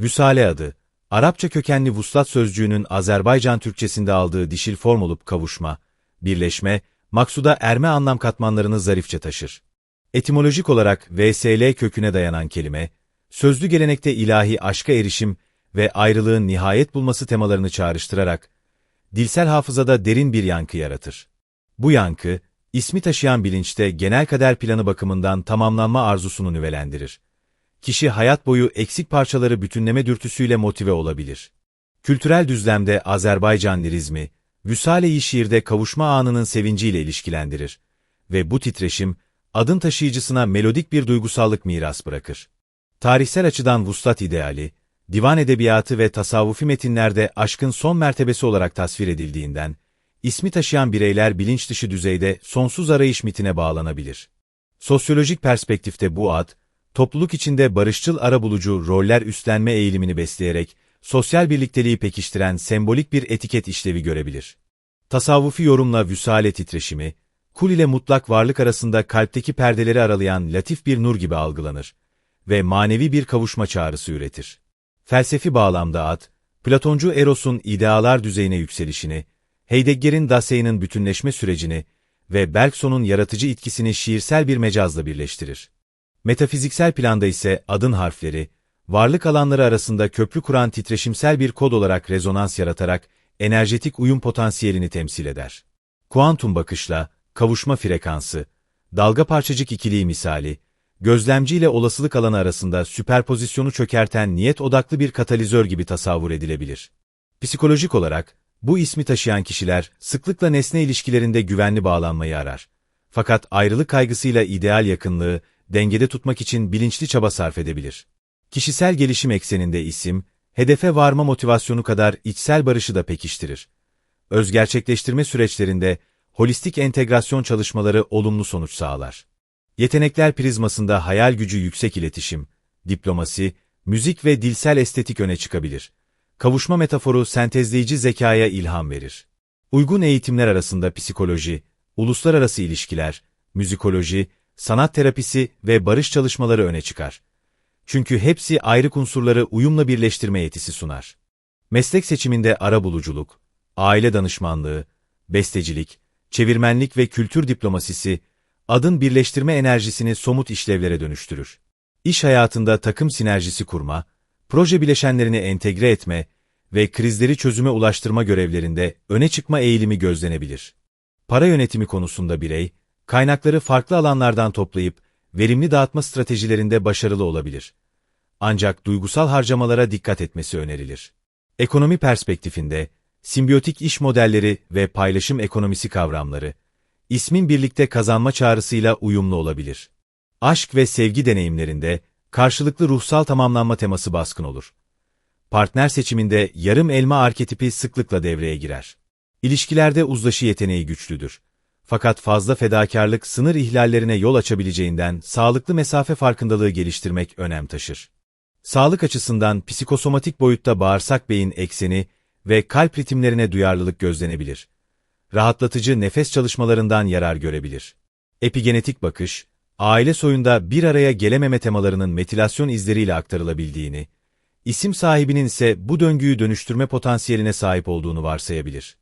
Vüsale adı, Arapça kökenli vuslat sözcüğünün Azerbaycan Türkçesinde aldığı dişil form olup kavuşma, birleşme, maksuda erme anlam katmanlarını zarifçe taşır. Etimolojik olarak VSL köküne dayanan kelime, sözlü gelenekte ilahi aşka erişim ve ayrılığın nihayet bulması temalarını çağrıştırarak, dilsel hafızada derin bir yankı yaratır. Bu yankı, ismi taşıyan bilinçte genel kader planı bakımından tamamlanma arzusunu nüvelendirir. Kişi hayat boyu eksik parçaları bütünleme dürtüsüyle motive olabilir. Kültürel düzlemde Azerbaycan lirizmi, Vüsale-i şiirde kavuşma anının sevinciyle ilişkilendirir ve bu titreşim, adın taşıyıcısına melodik bir duygusallık miras bırakır. Tarihsel açıdan vuslat ideali, divan edebiyatı ve tasavvufi metinlerde aşkın son mertebesi olarak tasvir edildiğinden, ismi taşıyan bireyler bilinç dışı düzeyde sonsuz arayış mitine bağlanabilir. Sosyolojik perspektifte bu ad, topluluk içinde barışçıl arabulucu roller üstlenme eğilimini besleyerek, sosyal birlikteliği pekiştiren sembolik bir etiket işlevi görebilir. Tasavvufi yorumla vüsale titreşimi, kul ile mutlak varlık arasında kalpteki perdeleri aralayan latif bir nur gibi algılanır ve manevi bir kavuşma çağrısı üretir. Felsefi bağlamda ad, Platoncu Eros'un idealar düzeyine yükselişini, Heidegger'in Dasein'in bütünleşme sürecini ve Bergson'un yaratıcı itkisini şiirsel bir mecazla birleştirir. Metafiziksel planda ise adın harfleri, varlık alanları arasında köprü kuran titreşimsel bir kod olarak rezonans yaratarak enerjetik uyum potansiyelini temsil eder. Kuantum bakışla, kavuşma frekansı, dalga parçacık ikiliği misali, gözlemci ile olasılık alanı arasında süperpozisyonu çökerten niyet odaklı bir katalizör gibi tasavvur edilebilir. Psikolojik olarak, bu ismi taşıyan kişiler sıklıkla nesne ilişkilerinde güvenli bağlanmayı arar. Fakat ayrılık kaygısıyla ideal yakınlığı dengede tutmak için bilinçli çaba sarf edebilir. Kişisel gelişim ekseninde isim, hedefe varma motivasyonu kadar içsel barışı da pekiştirir. Özgerçekleştirme süreçlerinde holistik entegrasyon çalışmaları olumlu sonuç sağlar. Yetenekler prizmasında hayal gücü yüksek iletişim, diplomasi, müzik ve dilsel estetik öne çıkabilir. Kavuşma metaforu sentezleyici zekaya ilham verir. Uygun eğitimler arasında psikoloji, uluslararası ilişkiler, müzikoloji, sanat terapisi ve barış çalışmaları öne çıkar. Çünkü hepsi ayrı unsurları uyumla birleştirme yetisi sunar. Meslek seçiminde ara buluculuk, aile danışmanlığı, bestecilik, çevirmenlik ve kültür diplomasisi, adın birleştirme enerjisini somut işlevlere dönüştürür. İş hayatında takım sinerjisi kurma, proje bileşenlerini entegre etme ve krizleri çözüme ulaştırma görevlerinde öne çıkma eğilimi gözlenebilir. Para yönetimi konusunda birey, kaynakları farklı alanlardan toplayıp verimli dağıtma stratejilerinde başarılı olabilir. Ancak duygusal harcamalara dikkat etmesi önerilir. Ekonomi perspektifinde, simbiyotik iş modelleri ve paylaşım ekonomisi kavramları, ismin birlikte kazanma çağrısıyla uyumlu olabilir. Aşk ve sevgi deneyimlerinde, karşılıklı ruhsal tamamlanma teması baskın olur. Partner seçiminde yarım elma arketipi sıklıkla devreye girer. İlişkilerde uzlaşı yeteneği güçlüdür. Fakat fazla fedakarlık sınır ihlallerine yol açabileceğinden sağlıklı mesafe farkındalığı geliştirmek önem taşır. Sağlık açısından psikosomatik boyutta bağırsak beyin ekseni ve kalp ritimlerine duyarlılık gözlenebilir. Rahatlatıcı nefes çalışmalarından yarar görebilir. Epigenetik bakış, aile soyunda bir araya gelememe temalarının metilasyon izleriyle aktarılabildiğini, isim sahibinin ise bu döngüyü dönüştürme potansiyeline sahip olduğunu varsayabilir.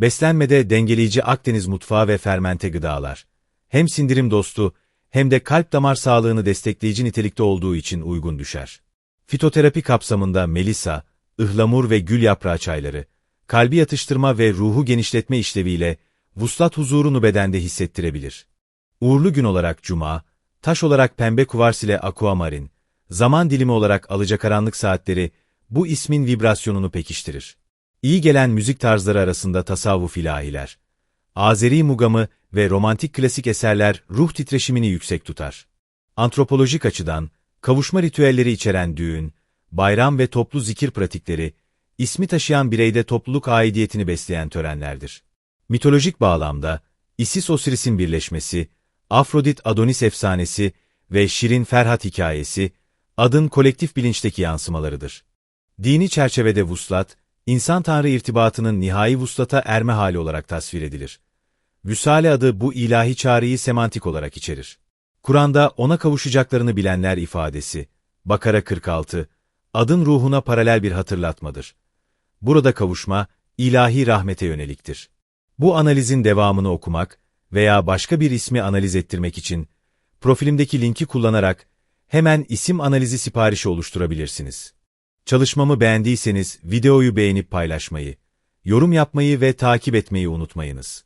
Beslenmede dengeleyici Akdeniz mutfağı ve fermente gıdalar, hem sindirim dostu hem de kalp damar sağlığını destekleyici nitelikte olduğu için uygun düşer. Fitoterapi kapsamında melisa, ıhlamur ve gül yaprağı çayları, kalbi yatıştırma ve ruhu genişletme işleviyle vuslat huzurunu bedende hissettirebilir. Uğurlu gün olarak cuma, taş olarak pembe kuvars ile aquamarin, zaman dilimi olarak alacakaranlık saatleri bu ismin vibrasyonunu pekiştirir. İyi gelen müzik tarzları arasında tasavvuf ilahiler, Azeri mugamı ve romantik klasik eserler ruh titreşimini yüksek tutar. Antropolojik açıdan, kavuşma ritüelleri içeren düğün, bayram ve toplu zikir pratikleri, ismi taşıyan bireyde topluluk aidiyetini besleyen törenlerdir. Mitolojik bağlamda, Isis-Osiris'in birleşmesi, Afrodit-Adonis efsanesi ve Şirin Ferhat hikayesi, adın kolektif bilinçteki yansımalarıdır. Dini çerçevede vuslat, insan-tanrı irtibatının nihai vuslata erme hali olarak tasvir edilir. Vüsale adı bu ilahi çağrıyı semantik olarak içerir. Kur'an'da ona kavuşacaklarını bilenler ifadesi, Bakara 46, adın ruhuna paralel bir hatırlatmadır. Burada kavuşma, ilahi rahmete yöneliktir. Bu analizin devamını okumak veya başka bir ismi analiz ettirmek için, profilimdeki linki kullanarak hemen isim analizi siparişi oluşturabilirsiniz. Çalışmamı beğendiyseniz videoyu beğenip paylaşmayı, yorum yapmayı ve takip etmeyi unutmayınız.